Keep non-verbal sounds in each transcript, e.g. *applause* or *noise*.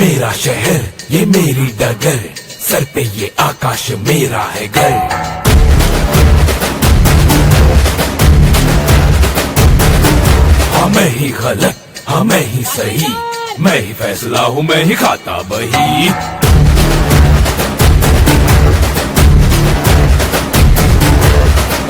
मेरा शहर, ये मेरी डगर। सर पे ये आकाश मेरा है घर। हाँ मैं ही गलत हाँ मैं ही सही। मैं ही फैसला हूँ, मैं ही खाता बही।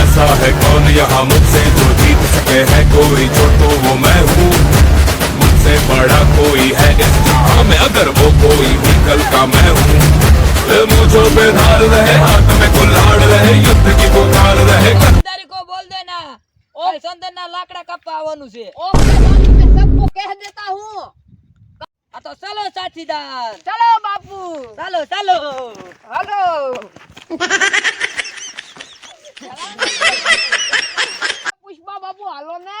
ऐसा है कौन यहाँ मुझसे जो जीत सके है? कोई जो तो वो मैं हूँ। से बड़ा कोई है इस जहाँ में। अगर वो कोई भी कल का मैं हूँ मुझो पे ढाल रहे हाथ में कुल्हाड़ रहे युद्ध की पुकार रहे। को बोल देना। लाकड़ा कब पावन उसे सबको कह देता हूँ। तो चलो साथीदार। चलो बापू। चलो चलो। हेलो। *laughs* पुष्पा बापू हेलो ने।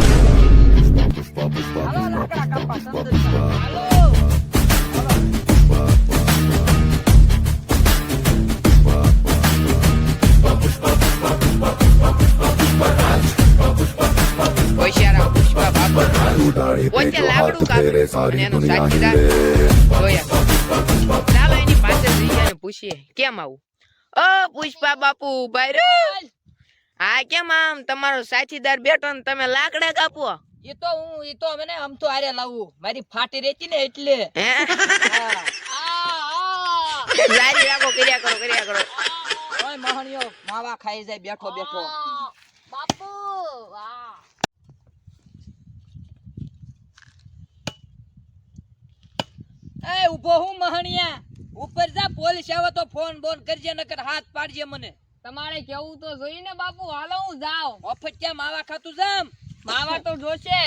Halo, Raka, kapas, Halo. Hoje é lá pro carro. Não sai de lá. Olha. Tava indo passazinha, puxa. Que mal. ઓ પુષ્પા pushpa, ઉભા હા કેમ આમ તમારો સાથીદાર બેઠો ને તમે લાકડા કાપો એ તો હું એ તો મને આમ તો આરે લાવું. મારી ફાટી રેતી ને એટલે. હે? હા. આ આ જારી રાખો કર્યા કરો કર્યા કરો. ઓય મહણિયો માવા ખાઈ જાય બેઠો બેઠો. બાપુ એ ઊભો હું મહણિયા ઉપર જા પોલીસ આવે તો ફોન બોન કરજે નકર હાથ પાડજે મને. તમારે કેવું તો જોઈએ ને બાપુ હાલો હું જાઉં. ઓફત્યા માવા ખાતું જામ. માવા તો જોશે.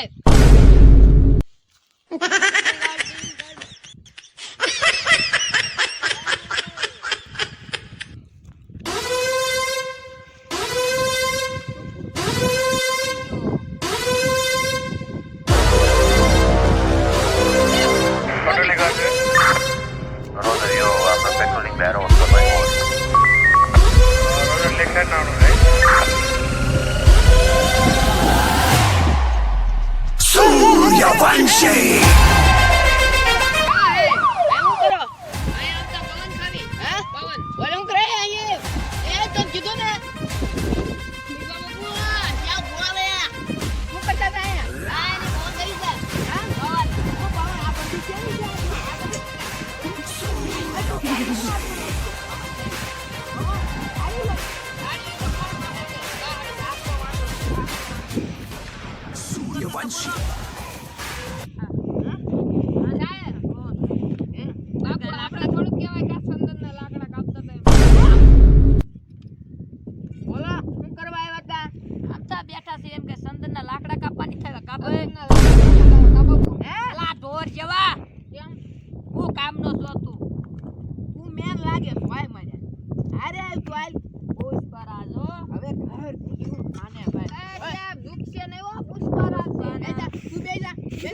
*laughs*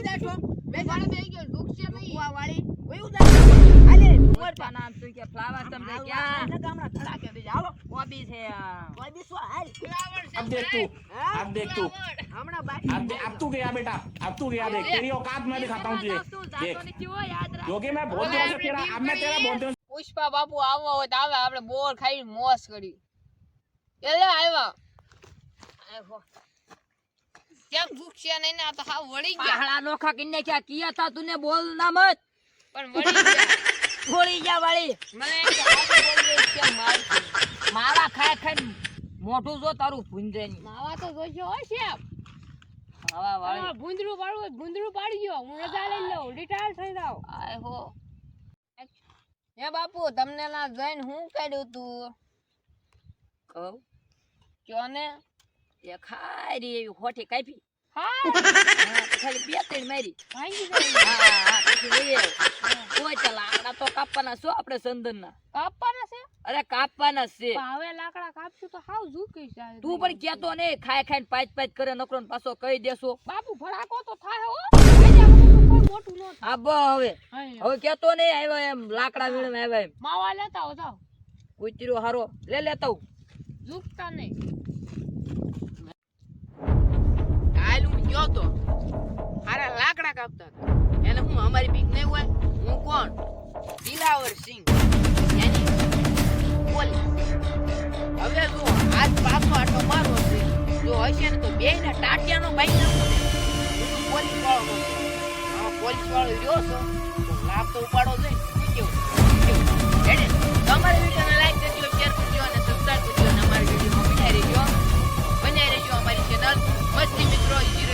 બેજા બેજા છો બેજા પણ બેહી ગયો, ઝૂકશે નહીં. કુવા વાળી વયું જા હાલે ઉમર પુષ્પા નામ શું કે ફ્લાવર તમને ક્યાં ગામડા ધડાકે દેજા હાલો કોબી છે આ કોઈ બી શું હાલ ફ્લાવર છે, अब देख तू हाँ? अब देख तू હમણાં બાકી अब दे- अब तू गया बेटा अब तू गया देख तेरी औकात मैं दिखाता हूँ तुझे देख योगी मैं बहुत दिनों से तेरा अब मैं तेरा बहुत दिनों પુષ્પા બાપુ આવવા હોય તો આવે આપણે બોર ખાઈ મોસ કરી એટલે આવ્યા આયો. કેમ ઝૂકશે નહીં ને? આ તો હાવ વળી ગયા. પહાડા નોખા કિન્ને ક્યાં કિયા તા તુને બોલ ના મત. પણ વળી ગયા. ગોળી જા વાળી. મને કે મારશે. માવા ખાય ખાય મોઢું જો તારું ભૂંજરેની માવા તો જોઈશે હો શેફ હવા વાળી. ભૂંદરું પાડવું ભૂંદરું પાડી ગયો હું રજા લઈ લઉં. રિટાયર થઈ જાવ આય હો. હે બાપુ તમને ના જોઈને હું કાઢ્યું તું? કહું? કયો ને એ ખારી એવી હોઠી કાપી હા. હા, ખાલી બે ત્રણ મારી. હા હા કોઈ ચાલ લાકડા તો કાપવાના શું આપણે સંદનના. કાપવાના છે? અરે કાપવાના છે. હવે લાકડા કાપશું તો હાવ ઝૂકી જાય તું પણ કેતો ને ખાઈ ખાઈને પાચ પાચ કરે નકરો ને પાછો કહી દેશો. બાપુ ભડાકો તો થાય હો. ન આ બ હવે. હવે કેતો ને આવ્યો એમ લાકડા વીણવા આવ્યા એમ. માવા લેતા હો જાવ કૂતરો હારો. લે લેતા હું ઝૂકતા નહીં. કાલ હું તો હારા લાકડા કાપતા હતા. એને હું અમારી ભીખ નહીં હોય? હું કોણ? દિલાવર સિંહ. એની બોલી. હવે જો આજ પાછો આટો મારો છે, જો હશે ને તો બે ને ટાટિયાનો નાખું ને. હું પોલીસ વાળો હા પોલીસ વાળો રહ્યો છો, તો લાભ તો ઉપાડો જોઈએ કેવું? કેવું? તમારે વિડીયોને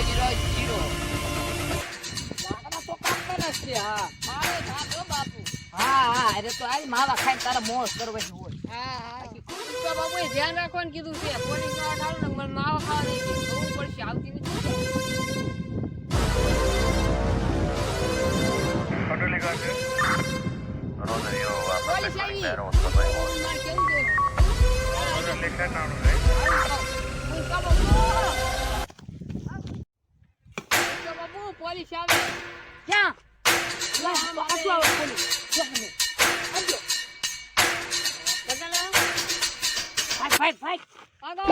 જીરો જીરો તો થાતો બાપુ હા હા અરે તો આજ માવા ખાઈને તારા મોસ કરવાની હોય હા હા બાપુએ ધ્યાન રાખવાનું કીધું છે પોલીસવાળા ઠારું ને મને માવા ખાવા નહીં જોવું પડશે આવતી are પોલીસ patrolling આવી Barrow Squad by one. મારે કેવું છે Roger, left hand now, right? હું કા બાપુ તો પોલીસ આવે. ક્યાં? પાછું આવે પોલીસ ફાઈટ ફાઈટ ફાઈટ આગળ.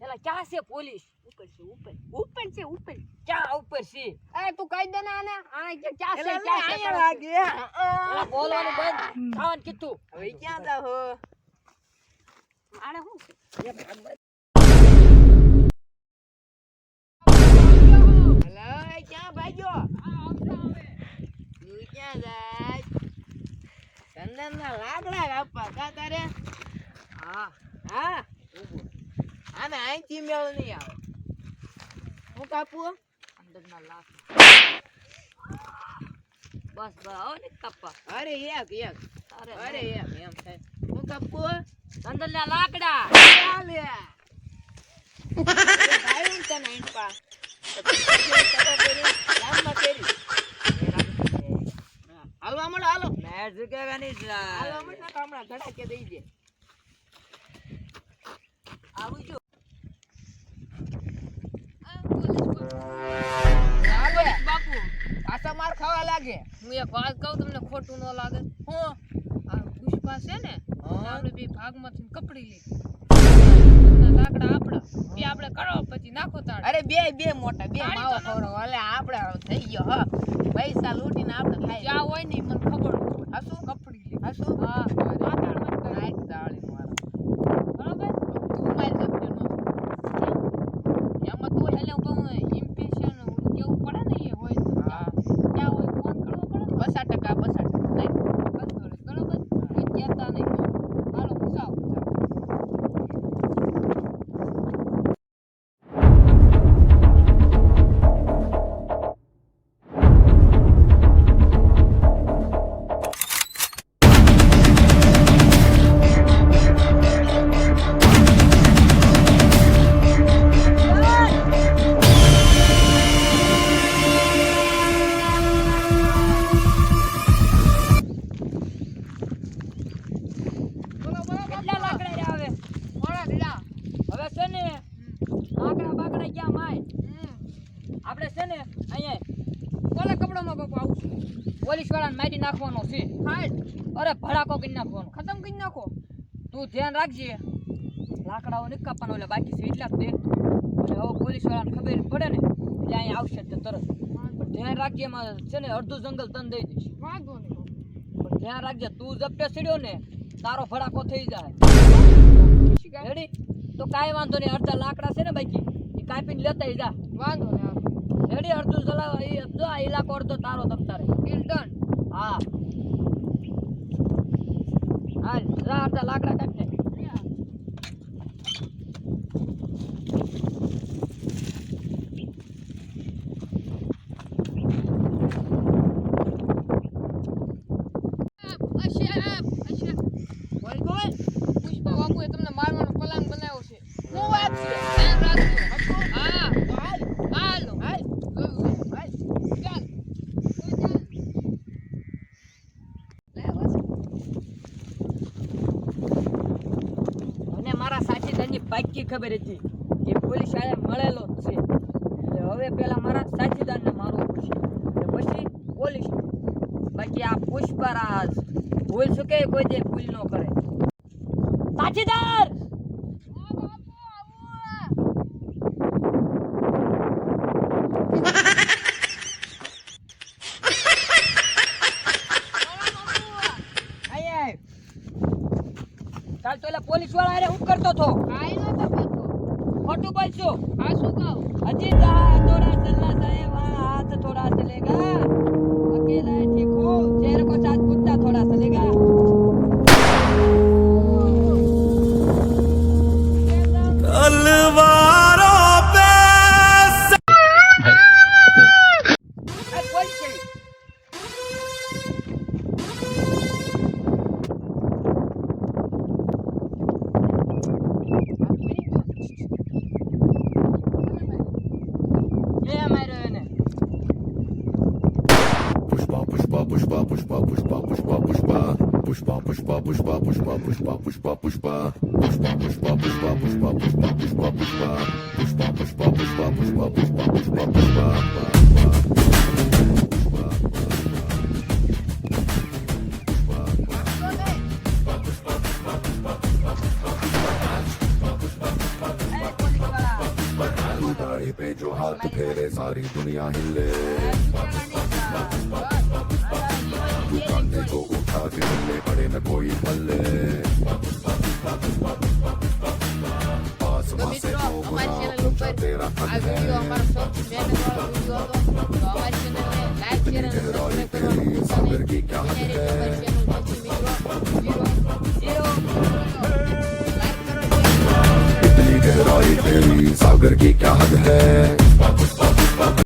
એલા ક્યાં છે પોલીસ? ઉપર છે ઉપર. ઉપર છે ઉપર. ક્યાં ઉપર છે? એ તું કહી દે ને આને. આને કે ક્યાં છે ક્યાં છે? લાગે. એલા બોલવાનું બંધ. ખાવાનું કીધું. હવે ક્યાં જાવ આને શું લાકડા કાપવા કા તારે હા હા આને અહીંથી મેળ નહીં આવે હું કાપું અંદરના લાખ બસ બસ આવો ને કાપવા અરે એક એક. અરે અરે એક એમ થાય. હું કાપું? અંદરના લાકડા. ચાલે. ભાઈ તને અહીં પા હાલવા મળો હાલો. મેં ઝુકેગા નહીં હાલવા મળો તો હમણાં ધડાકે દઈ દે. આવું જો. બાપુ પાછા માર ખાવા લાગે. હું એક વાત કહું તમને ખોટું ન લાગે? હું? આ પુષ્પા છે ને ભાગમાંથી કપડી લીધી લાકડા આપડા બે આપણે કરો પછી નાખો તાળ અરે બે બે મોટા બે માવો ખવડો એટલે આપણે થઈ ગયો હ. પૈસા લૂટીને આપણે ખાઈ જા હોય ને મને ખબર હોય. હસું કપડી લીધી શું? હા. નાખવાનો છે. હાઈટ અરે ભડાકો કરી નાખો ખતમ કરી નાખો. તું ધ્યાન રાખજે. લાકડાઓ નહીં કાપવાનો એટલે બાકી છે એટલા જ દે અને હવે પોલીસ વાળાને ખબર પડે ને એટલે અહીંયા આવશે તે તરત. પણ ધ્યાન રાખજે એમાં છે ને અડધું જંગલ તન દઈ દઈશ. વાંધો નહીં. પણ ધ્યાન રાખજે તું ઝપટે સીડ્યો ને તારો ભડાકો થઈ જાય. રેડી તો કાંઈ વાંધો નહીં અડધા લાકડા છે ને બાકી એ કાપીને લેતા જા. વાંધો નહીં રેડી અડધું ચલાવ એ જો આ ઇલાકો અડધો તારો તમ તારે. ડન હા. હાલ રા અડધા લાકડા કાપ ને પુષ્પા બાપુ એ પરાસ ભૂલ ચૂકે કોઈ દે ભૂલ ન કરે. સાચીદાર કાલ તો એટલે પોલીસવાળા અરે હું કરતો તો? કાઈ હજી થોડા સલ્લા સાહેબ હાથ થોડા ચલેગા जो हाथ फेरे सारी दुनिया हिले कंधे को उठा के मिले पड़े न कोई पल्ले इतनी गहराई तेरी सागर की क्या हद है